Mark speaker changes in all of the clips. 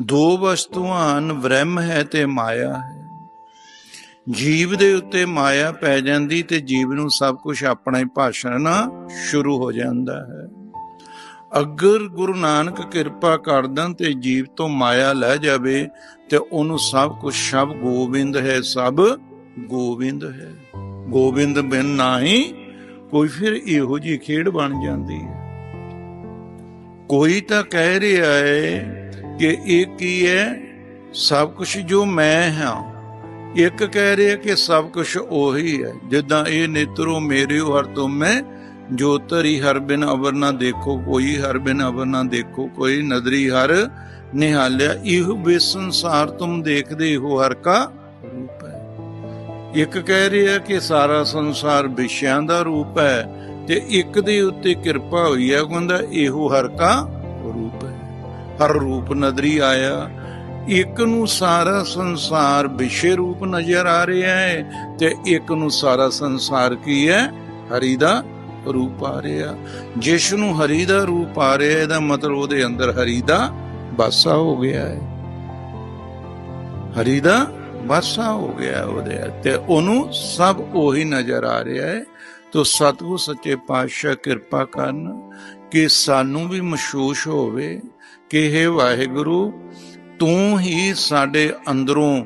Speaker 1: ਦੋ ਵਸਤੂਆਂ ਹਨ, ਬ੍ਰਹਮ ਹੈ ਤੇ ਮਾਇਆ ਹੈ। ਜੀਵ ਦੇ ਉੱਤੇ ਮਾਇਆ ਪੈ ਜਾਂਦੀ ਤੇ ਜੀਵ ਨੂੰ ਸਭ ਕੁਝ ਆਪਣਾ ਹੀ ਭਾਸ਼ਣ ਸ਼ੁਰੂ ਹੋ ਜਾਂਦਾ ਹੈ। ਅਗਰ ਗੁਰੂ ਨਾਨਕ ਕਿਰਪਾ ਕਰ ਦੇਣ ਤੇ ਜੀਵ ਤੋਂ ਮਾਇਆ ਲੈ ਜਾਵੇ, ਤੇ ਉਹਨੂੰ ਸਭ ਕੁਝ ਸਭ ਗੋਬਿੰਦ ਹੈ, ਸਭ ਗੋਬਿੰਦ ਹੈ। ਗੋਬਿੰਦ ਬਿਨ ਨਹੀਂ ਕੋਈ ਫਿਰ ਇਹੋ ਜੀ ਖੇਡ ਬਣ ਜਾਂਦੀ ਹੈ। ਕੋਈ ਤਾਂ ਕਹਿ ਰਿਹਾ ਹੈ ਕਿ ਇਹ ਕੀ ਹੈ? ਸਭ ਕੁਝ ਜੋ ਮੈਂ ਹਾਂ। ਇੱਕ ਕਹਿ ਰਿਹਾ ਕਿ ਸਭ ਕੁਝ ਉਹੀ ਹੈ। ਜਿੱਦਾਂ ਇਹ ਨੇਤਰੋ ਮੇਰੇ ਹਰ ਤੁਮੇ ਜੋ ਹਰ ਬਿਨ ਅਵਰ ਨਾ ਦੇਖੋ, ਕੋਈ ਹਰ ਬਿਨ ਅਵਰ ਨਾ ਦੇਖੋ, ਕੋਈ ਨਦਰੀ ਹਰ ਨਿਹਾਲਿਆ। ਇਹ ਬੇ ਸੰਸਾਰ ਤੁਮ ਦੇਖਦੇ ਹੋ ਹਰ ਕਾ ਰੂਪ ਹੈ। ਇੱਕ ਕਹਿ ਰਿਹਾ ਕਿ ਸਾਰਾ ਸੰਸਾਰ ਵਿਸ਼ਿਆਂ ਦਾ ਰੂਪ ਹੈ। ਤੇ ਇੱਕ ਦੇ ਉੱਤੇ ਕਿਰਪਾ ਹੋਈ ਹੈ, ਕਹਿੰਦਾ ਇਹੋ ਹਰ ਕਾ ਰੂਪ ਹੈ। ਹਰ ਰੂਪ ਨਦਰੀ ਆਇਆ, ਇੱਕ ਨੂੰ ਸਾਰਾ ਸੰਸਾਰ ਵਿਸ਼ੇ ਰੂਪ ਨਜ਼ਰ ਆ ਰਿਹਾ ਹੈ ਤੇ ਇੱਕ ਨੂੰ ਸਾਰਾ ਸੰਸਾਰ ਕੀ ਹੈ? ਹਰੀ ਦਾ ਰੂਪ ਆ ਰਿਹਾ। ਜਿਸ ਨੂੰ ਹਰੀ ਦਾ ਰੂਪ ਆ ਰਿਹਾ, ਇਹਦਾ ਮਤਲਬ ਉਹਦੇ ਅੰਦਰ ਹਰੀ ਦਾ ਬਾਸਾ ਹੋ ਗਿਆ ਹੈ। ਹਰੀ ਦਾ ਬਾਸਾ ਹੋ ਗਿਆ ਉਹਦੇ ਤੇ ਉਹਨੂੰ ਸਭ ਉਹੀ ਨਜ਼ਰ ਆ ਰਿਹਾ ਹੈ। ਤੋ ਸਤਿਗੁਰ ਸੱਚੇ ਪਾਤਸ਼ਾਹ ਕਿਰਪਾ ਕਰਨ ਕਿ ਸਾਨੂੰ ਵੀ ਮਹਿਸੂਸ ਹੋਵੇ ਕਿ ਇਹ ਵਾਹਿਗੁਰੂ, ਤੂੰ ਹੀ ਸਾਡੇ ਅੰਦਰੋਂ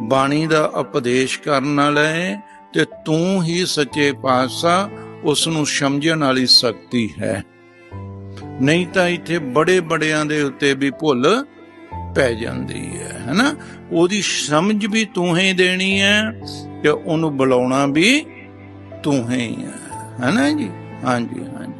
Speaker 1: ਬਾਣੀ ਦਾ ਉਪਦੇਸ਼ ਕਰਨ ਵਾਲਾ ਹੈ ਤੇ ਤੂੰ ਹੀ ਸੱਚੇ ਪਾਤਸ਼ਾਹ ਉਸ ਨੂੰ ਸਮਝਣ ਵਾਲੀ ਸ਼ਕਤੀ ਹੈ। ਨਹੀਂ ਤਾਂ ਇੱਥੇ ਬੜੇ ਬੜਿਆਂ ਦੇ ਉੱਤੇ ਵੀ ਭੁੱਲ ਪੈ ਜਾਂਦੀ ਹੈ, ਹੈਨਾ? ਉਹਦੀ ਸਮਝ ਵੀ ਤੂੰ ਹੀ ਦੇਣੀ ਹੈ ਤੇ ਉਹਨੂੰ ਬੁਲਾਉਣਾ ਵੀ ਤੂੰ ਹੀ ਹੈ ਹੈਨਾ ਜੀ? ਹਾਂਜੀ ਹਾਂਜੀ।